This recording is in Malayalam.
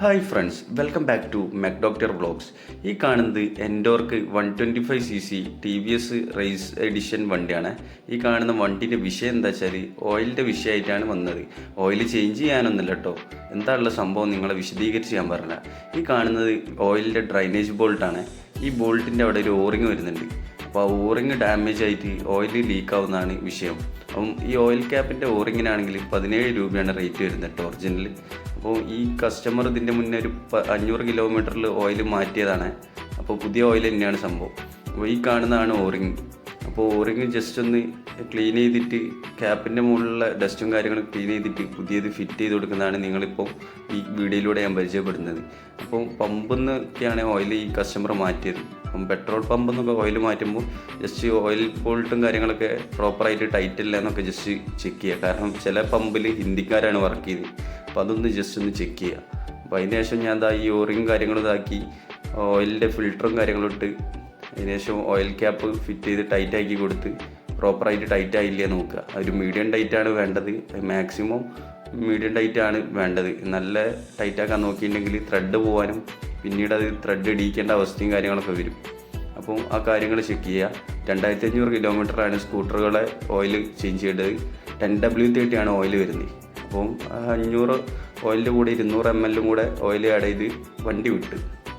Hi friends welcome back to mech doctor vlogs ഈ കാണുന്നത് Ntorq one twenty five C C T V S race edition വണ്ടിയാണ്. ഈ കാണുന്ന വണ്ടിന്റെ വിഷയം എന്താ വെച്ചാൽ ഓയിലിന്റെ വിഷയമായിട്ടാണ് വന്നത്. ഓയിൽ ചേഞ്ച് ചെയ്യാനൊന്നുമില്ല കേട്ടോ. എന്താണുള്ള സംഭവം നിങ്ങളെ വിശദീകരിച്ച് ഞാൻ പറഞ്ഞ ഈ കാണുന്നത് ഓയിലിന്റെ ഡ്രൈനേജ് ബോൾട്ടാണ് ഈ ബോൾട്ടിന്റെ അവിടെ ഒരു ഓറിങ് വരുന്നുണ്ട്. അപ്പോൾ ഓറിങ് ഡാമേജ് ആയിട്ട് ഓയിൽ ലീക്ക് ആവുന്നതാണ് വിഷയം. അപ്പം ഈ ഓയിൽ ക്യാപ്പിന്റെ ഓറിങ്ങിനാണെങ്കിൽ പതിനേഴ് രൂപയാണ് റേറ്റ് വരുന്നത് ഒറിജിനൽ അപ്പോൾ ഈ കസ്റ്റമർ ഇതിന്റെ മുന്നേ ഒരു അഞ്ഞൂറ് കിലോമീറ്ററിൽ ഓയിൽ മാറ്റിയതാണ്. അപ്പോൾ പുതിയ ഓയിൽ തന്നെയാണ് സംഭവം. അപ്പോൾ ഈ കാണുന്നതാണ് ഓറിങ് അപ്പോൾ ഓറിങ് ജസ്റ്റ് ഒന്ന് ക്ലീൻ ചെയ്തിട്ട് ക്യാപ്പിന്റെ മുകളിലുള്ള ഡസ്റ്റും കാര്യങ്ങളും ക്ലീൻ ചെയ്തിട്ട് പുതിയത് ഫിറ്റ് ചെയ്ത് കൊടുക്കുന്നതാണ് നിങ്ങളിപ്പോൾ ഈ വീഡിയോയിലൂടെ ഞാൻ പരിചയപ്പെടുന്നത്. അപ്പോൾ പമ്പിൽ നിന്നൊക്കെയാണ് ഓയിൽ ഈ കസ്റ്റമർ മാറ്റിയത്. അപ്പം പെട്രോൾ പമ്പിൽ നിന്നൊക്കെ ഓയിൽ മാറ്റുമ്പോൾ ജസ്റ്റ് ഓയിൽ ബോൾട്ടും കാര്യങ്ങളൊക്കെ പ്രോപ്പറായിട്ട് ടൈറ്റ് ഇല്ല എന്നൊക്കെ ജസ്റ്റ് ചെക്ക് ചെയ്യുക. കാരണം ചില പമ്പിൽ ഹിന്ദിക്കാരാണ് വർക്ക് ചെയ്തത്. അപ്പോൾ അതൊന്ന് ജസ്റ്റ് ഒന്ന് ചെക്ക് ചെയ്യുക അപ്പോൾ അതിന് ശേഷം ഞാൻ എന്താ ഈ ഓറിങ് കാര്യങ്ങളും ഇതാക്കി ഓയിലിന്റെ ഫിൽറ്ററും കാര്യങ്ങളും ഇട്ട് അതിന് ശേഷം ഓയിൽ ക്യാപ്പ് ഫിറ്റ് ചെയ്ത് ടൈറ്റ് ആക്കി കൊടുത്ത് പ്രോപ്പറായിട്ട് ടൈറ്റ് ആയില്ലേ നോക്കുക. ഒരു മീഡിയം ടൈറ്റ് ആണ് വേണ്ടത്. മാക്സിമം മീഡിയം ടൈറ്റ് ആണ് വേണ്ടത്. നല്ല ടൈറ്റ് ആക്കാൻ നോക്കിയിട്ടുണ്ടെങ്കിൽ ത്രെഡ് പോകാനും പിന്നീട് അത് ത്രെഡ് ഇടിക്കേണ്ട അവസ്ഥയും കാര്യങ്ങളൊക്കെ വരും. അപ്പോൾ ആ കാര്യങ്ങൾ ചെക്ക് ചെയ്യുക. രണ്ടായിരത്തി അഞ്ഞൂറ് കിലോമീറ്ററാണ് സ്കൂട്ടറുകളെ ഓയിൽ ചേഞ്ച് ചെയ്യേണ്ടത്. ടെൻ ഡബ്ല്യു തേർട്ടി ആണ് ഓയിൽ വരുന്നത്. അപ്പം അഞ്ഞൂറ് ഓയിലിന്റെ കൂടെ ഇരുന്നൂറ് എം എല്ലും കൂടെ ഓയിൽ ആഡ് ചെയ്ത് വണ്ടി വിട്ട്.